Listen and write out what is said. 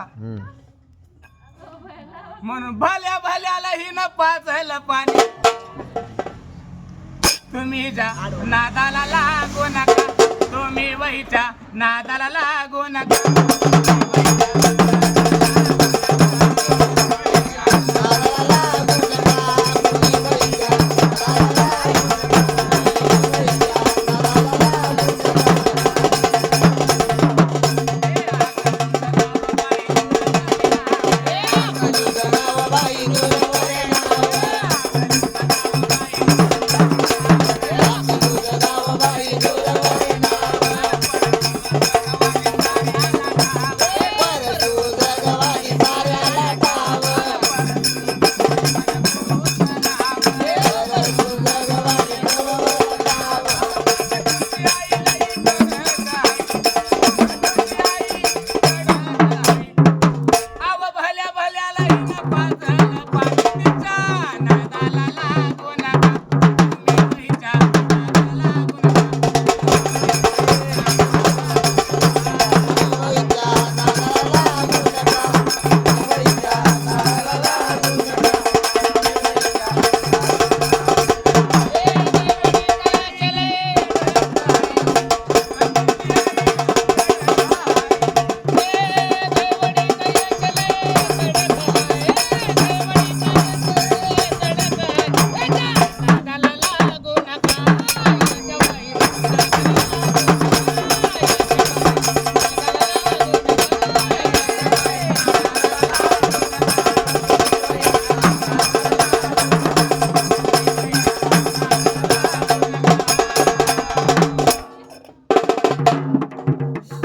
का? म्हणून भाल्या भाल्याला हिन पाचायला पाणी. तुम्ही जा नादाला लागू नका तुम्ही वहीच्या नादाला लागू नका.